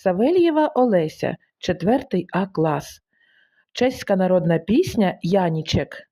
Савельєва Олеся, 4 А клас. Чеська народна пісня Янічек.